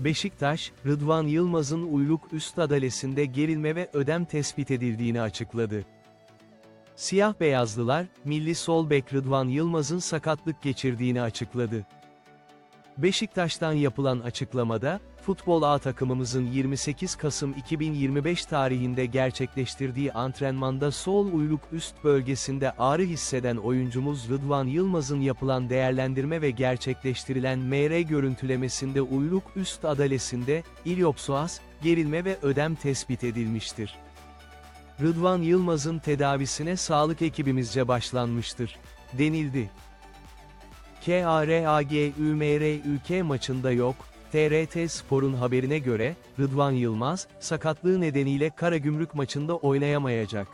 Beşiktaş, Rıdvan Yılmaz'ın uyluk üst adalesinde gerilme ve ödem tespit edildiğini açıkladı. Siyah beyazlılar, milli sol bek Rıdvan Yılmaz'ın sakatlık geçirdiğini açıkladı. Beşiktaş'tan yapılan açıklamada, Futbol A takımımızın 28 Kasım 2025 tarihinde gerçekleştirdiği antrenmanda sol uyluk üst bölgesinde ağrı hisseden oyuncumuz Rıdvan Yılmaz'ın yapılan değerlendirme ve gerçekleştirilen MR görüntülemesinde uyluk üst adalesinde, iliopsoas, gerilme ve ödem tespit edilmiştir. Rıdvan Yılmaz'ın tedavisine sağlık ekibimizce başlanmıştır, denildi. KARAGÜMRÜK maçında yok, TRT Spor'un haberine göre, Rıdvan Yılmaz, sakatlığı nedeniyle Karagümrük maçında oynayamayacak.